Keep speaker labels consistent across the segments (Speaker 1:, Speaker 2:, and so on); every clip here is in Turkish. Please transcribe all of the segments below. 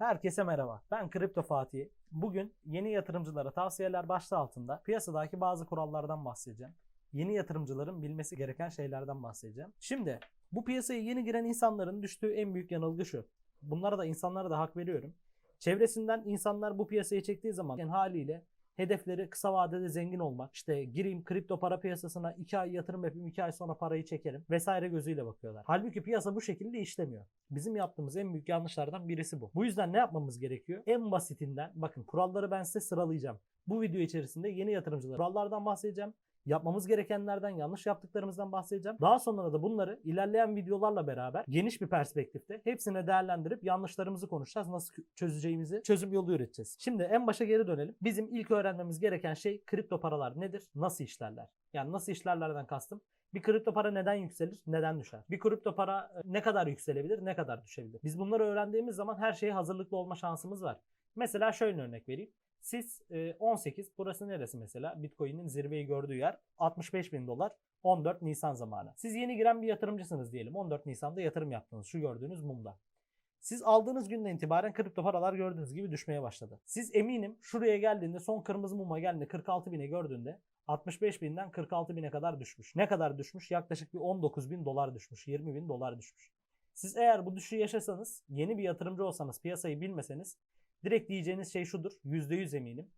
Speaker 1: Herkese merhaba. Ben Kripto Fatih. Bugün yeni yatırımcılara tavsiyeler başlığı altında piyasadaki bazı kurallardan bahsedeceğim. Yeni yatırımcıların bilmesi gereken şeylerden bahsedeceğim. Şimdi bu piyasaya yeni giren insanların düştüğü en büyük yanılgı şu. Bunlara da insanlara da hak veriyorum. Çevresinden insanlar bu piyasaya çektiği zaman yani haliyle hedefleri kısa vadede zengin olmak, işte gireyim kripto para piyasasına 2 ay yatırım yapayım 2 ay sonra parayı çekerim vesaire gözüyle bakıyorlar. Halbuki piyasa bu şekilde işlemiyor. Bizim yaptığımız en büyük yanlışlardan birisi bu. Bu yüzden ne yapmamız gerekiyor? En basitinden bakın kuralları ben size sıralayacağım. Bu video içerisinde yeni yatırımcılar kurallardan bahsedeceğim. Yapmamız gerekenlerden, yanlış yaptıklarımızdan bahsedeceğim. Daha sonra da bunları ilerleyen videolarla beraber geniş bir perspektifte hepsini değerlendirip yanlışlarımızı konuşacağız. Nasıl çözeceğimizi, çözüm yolu üreteceğiz. Şimdi en başa geri dönelim. Bizim ilk öğrenmemiz gereken şey kripto paralar nedir? Nasıl işlerler? Yani nasıl işlerlerden kastım? Bir kripto para neden yükselir, neden düşer? Bir kripto para e, ne kadar yükselebilir, ne kadar düşebilir? Biz bunları öğrendiğimiz zaman her şeye hazırlıklı olma şansımız var. Mesela şöyle örnek vereyim. Siz e, 18, burası neresi mesela? Bitcoin'in zirveyi gördüğü yer 65 bin dolar 14 Nisan zamanı. Siz yeni giren bir yatırımcısınız diyelim. 14 Nisan'da yatırım yaptınız şu gördüğünüz mumda. Siz aldığınız günden itibaren kripto paralar gördüğünüz gibi düşmeye başladı. Siz eminim şuraya geldiğinde son kırmızı muma geldiğinde 46 bine gördüğünde 65 binden 46 bine kadar düşmüş. Ne kadar düşmüş? Yaklaşık bir 19 bin dolar düşmüş. 20 bin dolar düşmüş. Siz eğer bu düşüşü yaşasanız, yeni bir yatırımcı olsanız, piyasayı bilmeseniz direkt diyeceğiniz şey şudur. %100 eminim.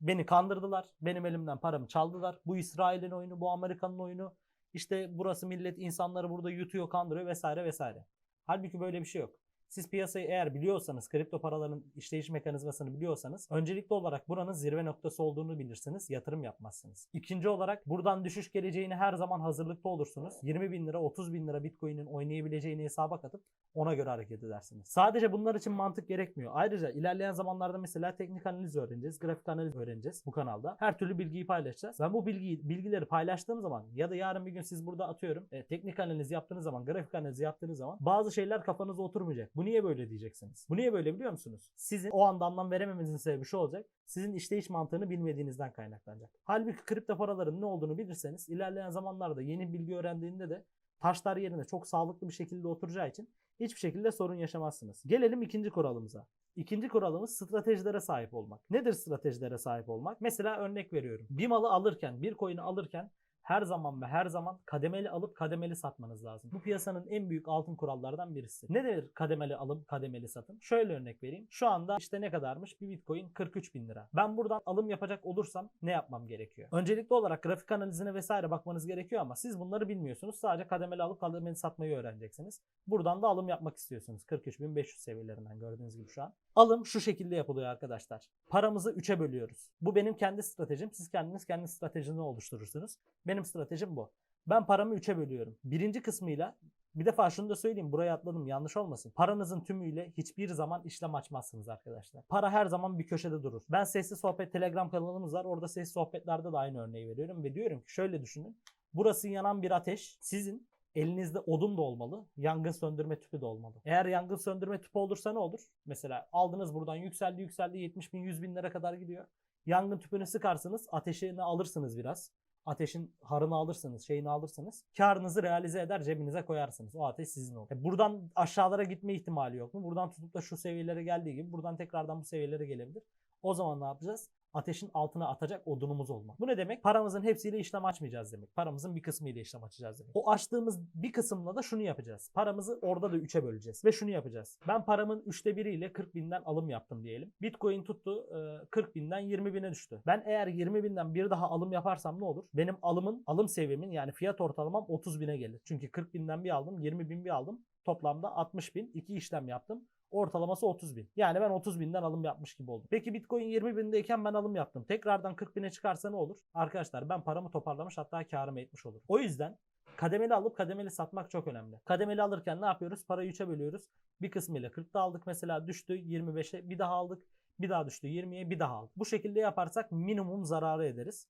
Speaker 1: Beni kandırdılar. Benim elimden paramı çaldılar. Bu İsrail'in oyunu, bu Amerika'nın oyunu. İşte burası millet insanları burada yutuyor, kandırıyor vesaire vesaire. Halbuki böyle bir şey yok. Siz piyasayı eğer biliyorsanız, kripto paraların işleyiş mekanizmasını biliyorsanız öncelikli olarak buranın zirve noktası olduğunu bilirsiniz, yatırım yapmazsınız. İkinci olarak buradan düşüş geleceğini her zaman hazırlıklı olursunuz. 20 bin lira, 30 bin lira Bitcoin'in oynayabileceğini hesaba katıp ona göre hareket edersiniz. Sadece bunlar için mantık gerekmiyor. Ayrıca ilerleyen zamanlarda mesela teknik analiz öğreneceğiz, grafik analiz öğreneceğiz bu kanalda. Her türlü bilgiyi paylaşacağız. Ben bu bilgiyi, bilgileri paylaştığım zaman ya da yarın bir gün siz burada atıyorum e, teknik analiz yaptığınız zaman, grafik analiz yaptığınız zaman bazı şeyler kafanıza oturmayacak. Bu niye böyle diyeceksiniz? Bu niye böyle biliyor musunuz? Sizin o anda anlam verememenizin sebebi şu olacak. Sizin işleyiş mantığını bilmediğinizden kaynaklanacak. Halbuki kripto paraların ne olduğunu bilirseniz ilerleyen zamanlarda yeni bilgi öğrendiğinde de taşlar yerine çok sağlıklı bir şekilde oturacağı için hiçbir şekilde sorun yaşamazsınız. Gelelim ikinci kuralımıza. İkinci kuralımız stratejilere sahip olmak. Nedir stratejilere sahip olmak? Mesela örnek veriyorum. Bir malı alırken, bir coin'i alırken her zaman ve her zaman kademeli alıp kademeli satmanız lazım. Bu piyasanın en büyük altın kurallardan birisi. Nedir kademeli alım, kademeli satım? Şöyle örnek vereyim. Şu anda işte ne kadarmış? Bir bitcoin 43 bin lira. Ben buradan alım yapacak olursam ne yapmam gerekiyor? Öncelikli olarak grafik analizine vesaire bakmanız gerekiyor ama siz bunları bilmiyorsunuz. Sadece kademeli alıp kademeli satmayı öğreneceksiniz. Buradan da alım yapmak istiyorsunuz. 43.500 seviyelerinden gördüğünüz gibi şu an. Alım şu şekilde yapılıyor arkadaşlar. Paramızı 3'e bölüyoruz. Bu benim kendi stratejim. Siz kendiniz kendi stratejini oluşturursunuz. Benim stratejim bu. Ben paramı 3'e bölüyorum. Birinci kısmıyla bir defa şunu da söyleyeyim buraya atladım yanlış olmasın. Paranızın tümüyle hiçbir zaman işlem açmazsınız arkadaşlar. Para her zaman bir köşede durur. Ben sesli sohbet telegram kanalımız var. Orada sesli sohbetlerde de aynı örneği veriyorum ve diyorum ki şöyle düşünün. Burası yanan bir ateş. Sizin elinizde odun da olmalı. Yangın söndürme tüpü de olmalı. Eğer yangın söndürme tüpü olursa ne olur? Mesela aldınız buradan yükseldi yükseldi 70 bin 100 bin lira kadar gidiyor. Yangın tüpünü sıkarsınız ateşini alırsınız biraz ateşin harını alırsınız, şeyini alırsınız. Karınızı realize eder, cebinize koyarsınız. O ateş sizin olur. E buradan aşağılara gitme ihtimali yok mu? Buradan tutup da şu seviyelere geldiği gibi buradan tekrardan bu seviyelere gelebilir. O zaman ne yapacağız? ateşin altına atacak odunumuz olmak. Bu ne demek? Paramızın hepsiyle işlem açmayacağız demek. Paramızın bir kısmıyla işlem açacağız demek. O açtığımız bir kısımla da şunu yapacağız. Paramızı orada da 3'e böleceğiz. Ve şunu yapacağız. Ben paramın 3'te biriyle 40 binden alım yaptım diyelim. Bitcoin tuttu 40 binden 20 bine düştü. Ben eğer 20 binden bir daha alım yaparsam ne olur? Benim alımın, alım seviyemin yani fiyat ortalamam 30 bine gelir. Çünkü 40 binden bir aldım, 20 bin bir aldım. Toplamda 60 bin. iki işlem yaptım. Ortalaması 30 bin. Yani ben 30 binden alım yapmış gibi oldum. Peki Bitcoin 20 bindeyken ben alım yaptım. Tekrardan 40 bine çıkarsa ne olur? Arkadaşlar ben paramı toparlamış hatta karımı etmiş olur. O yüzden kademeli alıp kademeli satmak çok önemli. Kademeli alırken ne yapıyoruz? Parayı 3'e bölüyoruz. Bir kısmıyla 40'da aldık mesela düştü 25'e bir daha aldık. Bir daha düştü 20'ye bir daha aldık. Bu şekilde yaparsak minimum zararı ederiz.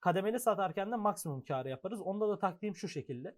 Speaker 1: Kademeli satarken de maksimum karı yaparız. Onda da taktiğim şu şekilde.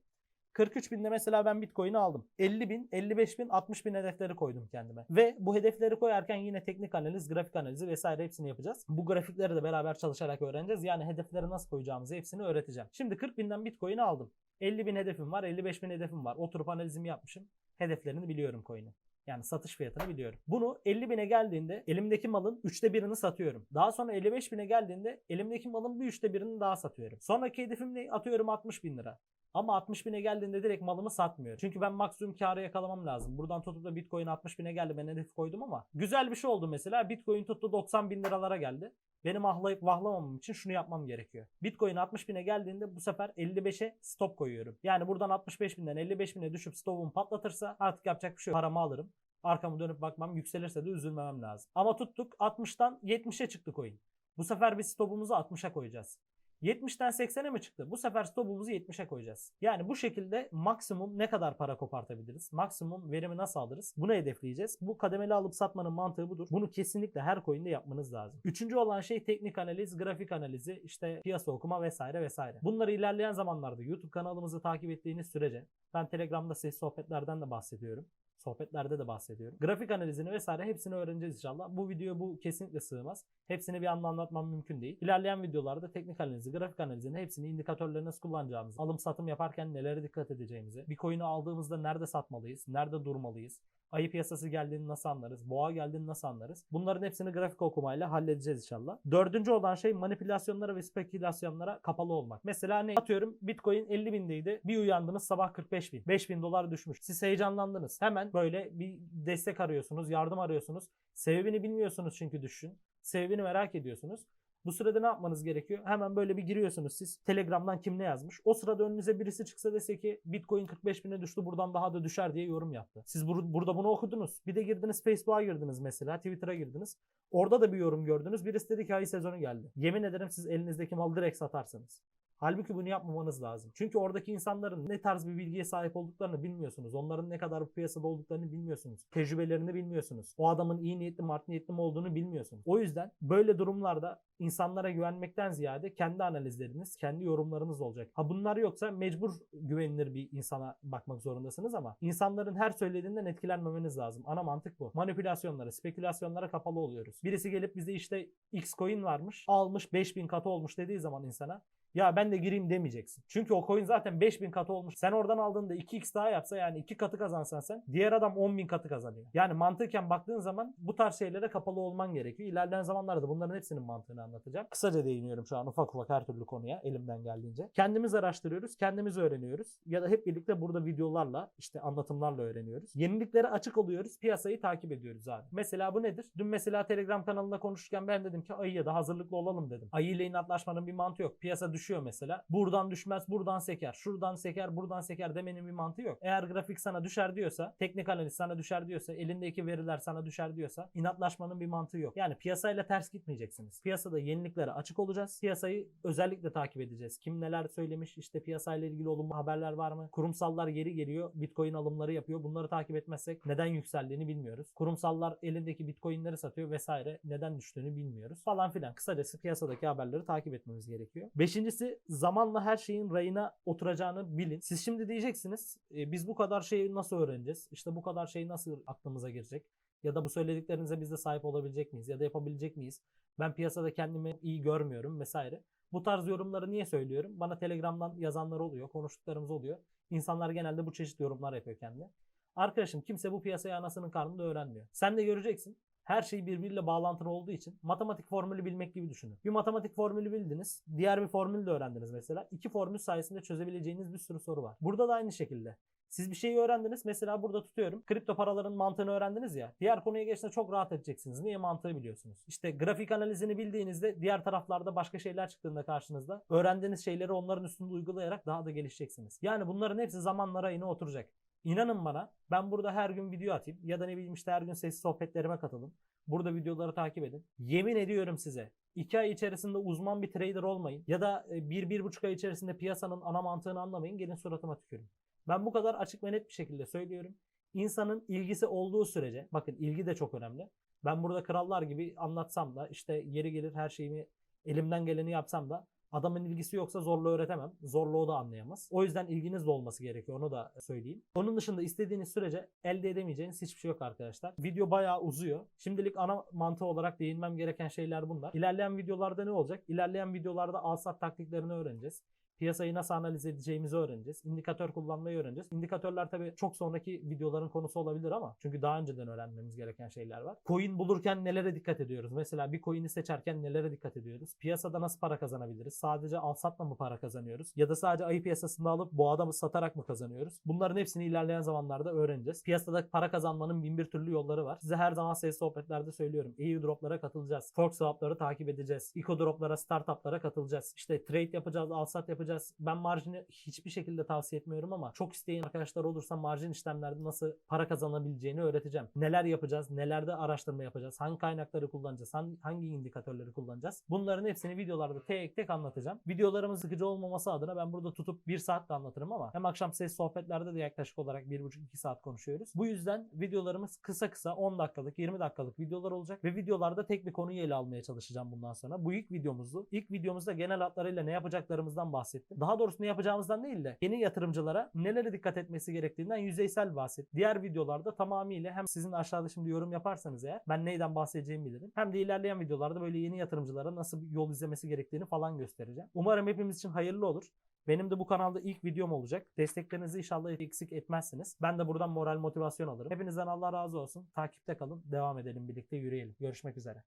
Speaker 1: 43 binde mesela ben Bitcoin'i aldım. 50 bin, 55 bin, 60 bin hedefleri koydum kendime. Ve bu hedefleri koyarken yine teknik analiz, grafik analizi vesaire hepsini yapacağız. Bu grafikleri de beraber çalışarak öğreneceğiz. Yani hedefleri nasıl koyacağımızı hepsini öğreteceğim. Şimdi 40 binden Bitcoin'i aldım. 50 bin hedefim var, 55 bin hedefim var. Oturup analizimi yapmışım. Hedeflerini biliyorum coin'in. Yani satış fiyatını biliyorum. Bunu 50 bine geldiğinde elimdeki malın üçte birini satıyorum. Daha sonra 55 bine geldiğinde elimdeki malın bir üçte birini daha satıyorum. Sonraki hedefim ne? Atıyorum 60 bin lira. Ama 60 bine geldiğinde direkt malımı satmıyorum. Çünkü ben maksimum karı yakalamam lazım. Buradan tutup da Bitcoin 60 bine geldi ben hedef koydum ama güzel bir şey oldu mesela. Bitcoin tuttu 90 bin liralara geldi. Benim ahlayıp vahlamamam için şunu yapmam gerekiyor. Bitcoin 60 bine geldiğinde bu sefer 55'e stop koyuyorum. Yani buradan 65 binden 55 bine düşüp stopumu patlatırsa artık yapacak bir şey yok. Paramı alırım. Arkamı dönüp bakmam yükselirse de üzülmemem lazım. Ama tuttuk 60'tan 70'e çıktı coin. Bu sefer biz stopumuzu 60'a koyacağız. 70'ten 80'e mi çıktı? Bu sefer stopumuzu 70'e koyacağız. Yani bu şekilde maksimum ne kadar para kopartabiliriz? Maksimum verimi nasıl alırız? Bunu hedefleyeceğiz. Bu kademeli alıp satmanın mantığı budur. Bunu kesinlikle her coin'de yapmanız lazım. Üçüncü olan şey teknik analiz, grafik analizi, işte piyasa okuma vesaire vesaire. Bunları ilerleyen zamanlarda YouTube kanalımızı takip ettiğiniz sürece ben Telegram'da ses sohbetlerden de bahsediyorum sohbetlerde de bahsediyorum. Grafik analizini vesaire hepsini öğreneceğiz inşallah. Bu video bu kesinlikle sığmaz. Hepsini bir anda anlatmam mümkün değil. İlerleyen videolarda teknik analizi, grafik analizini hepsini indikatörleri nasıl kullanacağımızı, alım satım yaparken nelere dikkat edeceğimizi, bir coin'i aldığımızda nerede satmalıyız, nerede durmalıyız, ayı piyasası geldiğini nasıl anlarız, boğa geldiğini nasıl anlarız. Bunların hepsini grafik okumayla halledeceğiz inşallah. Dördüncü olan şey manipülasyonlara ve spekülasyonlara kapalı olmak. Mesela ne atıyorum Bitcoin 50 bindeydi. Bir uyandınız sabah 45 bin. 5 bin dolar düşmüş. Siz heyecanlandınız. Hemen böyle bir destek arıyorsunuz, yardım arıyorsunuz. Sebebini bilmiyorsunuz çünkü düşün. Sebebini merak ediyorsunuz. Bu sırada ne yapmanız gerekiyor? Hemen böyle bir giriyorsunuz siz. Telegram'dan kim ne yazmış? O sırada önünüze birisi çıksa dese ki Bitcoin 45 bine düştü buradan daha da düşer diye yorum yaptı. Siz bur- burada bunu okudunuz. Bir de girdiniz Facebook'a girdiniz mesela. Twitter'a girdiniz. Orada da bir yorum gördünüz. Birisi dedi ki ayı sezonu geldi. Yemin ederim siz elinizdeki malı direkt satarsınız. Halbuki bunu yapmamanız lazım. Çünkü oradaki insanların ne tarz bir bilgiye sahip olduklarını bilmiyorsunuz. Onların ne kadar bu piyasada olduklarını bilmiyorsunuz. Tecrübelerini bilmiyorsunuz. O adamın iyi niyetli mi art niyetli mi olduğunu bilmiyorsunuz. O yüzden böyle durumlarda insanlara güvenmekten ziyade kendi analizleriniz, kendi yorumlarınız olacak. Ha bunlar yoksa mecbur güvenilir bir insana bakmak zorundasınız ama insanların her söylediğinden etkilenmemeniz lazım. Ana mantık bu. Manipülasyonlara, spekülasyonlara kapalı oluyoruz. Birisi gelip bize işte X coin varmış, almış 5000 katı olmuş dediği zaman insana ya ben de gireyim demeyeceksin. Çünkü o coin zaten 5000 katı olmuş. Sen oradan aldığında 2x daha yapsa yani 2 katı kazansan sen diğer adam 10.000 katı kazanıyor. Yani mantıken baktığın zaman bu tarz şeylere kapalı olman gerekiyor. İlerleyen zamanlarda bunların hepsinin mantığını anlatacağım. Kısaca değiniyorum şu an ufak ufak her türlü konuya elimden geldiğince. Kendimiz araştırıyoruz, kendimiz öğreniyoruz. Ya da hep birlikte burada videolarla işte anlatımlarla öğreniyoruz. Yeniliklere açık oluyoruz, piyasayı takip ediyoruz abi. Mesela bu nedir? Dün mesela Telegram kanalında konuşurken ben dedim ki ayıya da hazırlıklı olalım dedim. Ayı ile inatlaşmanın bir mantığı yok. Piyasa düşüyor mesela. Buradan düşmez, buradan seker. Şuradan seker, buradan seker demenin bir mantığı yok. Eğer grafik sana düşer diyorsa, teknik analiz sana düşer diyorsa, elindeki veriler sana düşer diyorsa inatlaşmanın bir mantığı yok. Yani piyasayla ters gitmeyeceksiniz. Piyasada yeniliklere açık olacağız. Piyasayı özellikle takip edeceğiz. Kim neler söylemiş, işte piyasayla ilgili olumlu haberler var mı? Kurumsallar geri geliyor, Bitcoin alımları yapıyor. Bunları takip etmezsek neden yükseldiğini bilmiyoruz. Kurumsallar elindeki Bitcoin'leri satıyor vesaire. Neden düştüğünü bilmiyoruz falan filan. Kısacası piyasadaki haberleri takip etmemiz gerekiyor. Beşincisi zamanla her şeyin rayına oturacağını bilin. Siz şimdi diyeceksiniz e, biz bu kadar şeyi nasıl öğreneceğiz? İşte bu kadar şey nasıl aklımıza girecek? Ya da bu söylediklerinize biz de sahip olabilecek miyiz? Ya da yapabilecek miyiz? Ben piyasada kendimi iyi görmüyorum vesaire. Bu tarz yorumları niye söylüyorum? Bana Telegram'dan yazanlar oluyor, konuştuklarımız oluyor. İnsanlar genelde bu çeşit yorumlar yapıyor kendine. Arkadaşım kimse bu piyasayı anasının karnında öğrenmiyor. Sen de göreceksin. Her şey birbiriyle bağlantılı olduğu için matematik formülü bilmek gibi düşünün. Bir matematik formülü bildiniz. Diğer bir formülü de öğrendiniz mesela. İki formül sayesinde çözebileceğiniz bir sürü soru var. Burada da aynı şekilde. Siz bir şeyi öğrendiniz. Mesela burada tutuyorum. Kripto paraların mantığını öğrendiniz ya. Diğer konuya geçtiğinde çok rahat edeceksiniz. Niye mantığı biliyorsunuz? İşte grafik analizini bildiğinizde diğer taraflarda başka şeyler çıktığında karşınızda öğrendiğiniz şeyleri onların üstünde uygulayarak daha da gelişeceksiniz. Yani bunların hepsi zamanlara yine oturacak. İnanın bana ben burada her gün video atayım ya da ne bileyim işte her gün sesli sohbetlerime katılın. Burada videoları takip edin. Yemin ediyorum size 2 ay içerisinde uzman bir trader olmayın ya da 1-1,5 ay içerisinde piyasanın ana mantığını anlamayın gelin suratıma tükürün. Ben bu kadar açık ve net bir şekilde söylüyorum. İnsanın ilgisi olduğu sürece bakın ilgi de çok önemli. Ben burada krallar gibi anlatsam da işte yeri gelir her şeyimi elimden geleni yapsam da Adamın ilgisi yoksa zorla öğretemem. Zorla o da anlayamaz. O yüzden ilginiz de olması gerekiyor. Onu da söyleyeyim. Onun dışında istediğiniz sürece elde edemeyeceğiniz hiçbir şey yok arkadaşlar. Video bayağı uzuyor. Şimdilik ana mantığı olarak değinmem gereken şeyler bunlar. İlerleyen videolarda ne olacak? İlerleyen videolarda alsat taktiklerini öğreneceğiz. Piyasayı nasıl analiz edeceğimizi öğreneceğiz. İndikatör kullanmayı öğreneceğiz. İndikatörler tabii çok sonraki videoların konusu olabilir ama çünkü daha önceden öğrenmemiz gereken şeyler var. Coin bulurken nelere dikkat ediyoruz? Mesela bir coin'i seçerken nelere dikkat ediyoruz? Piyasada nasıl para kazanabiliriz? Sadece al satla mı para kazanıyoruz? Ya da sadece ayı piyasasında alıp boğada mı satarak mı kazanıyoruz? Bunların hepsini ilerleyen zamanlarda öğreneceğiz. Piyasada para kazanmanın bin bir türlü yolları var. Size her zaman ses sohbetlerde söylüyorum. EU droplara katılacağız. Fork swapları takip edeceğiz. Eco droplara, startuplara katılacağız. İşte trade yapacağız, al sat yapacağız. Ben marjini hiçbir şekilde tavsiye etmiyorum ama çok isteyen arkadaşlar olursa marjin işlemlerde nasıl para kazanabileceğini öğreteceğim. Neler yapacağız, nelerde araştırma yapacağız, hangi kaynakları kullanacağız, hangi, indikatörleri kullanacağız. Bunların hepsini videolarda tek tek anlatacağım. Videolarımın sıkıcı olmaması adına ben burada tutup bir saat de anlatırım ama hem akşam ses sohbetlerde de yaklaşık olarak 1,5-2 saat konuşuyoruz. Bu yüzden videolarımız kısa kısa 10 dakikalık, 20 dakikalık videolar olacak ve videolarda tek bir konuyu ele almaya çalışacağım bundan sonra. Bu ilk videomuzdu. İlk videomuzda genel hatlarıyla ne yapacaklarımızdan bahsettim. Daha doğrusu ne yapacağımızdan değil de yeni yatırımcılara nelere dikkat etmesi gerektiğinden yüzeysel bahsettim. Diğer videolarda tamamıyla hem sizin aşağıda şimdi yorum yaparsanız eğer ben neyden bahsedeceğimi bilirim. Hem de ilerleyen videolarda böyle yeni yatırımcılara nasıl yol izlemesi gerektiğini falan göstereceğim. Umarım hepimiz için hayırlı olur. Benim de bu kanalda ilk videom olacak. Desteklerinizi inşallah eksik etmezsiniz. Ben de buradan moral motivasyon alırım. Hepinizden Allah razı olsun. Takipte kalın. Devam edelim birlikte yürüyelim. Görüşmek üzere.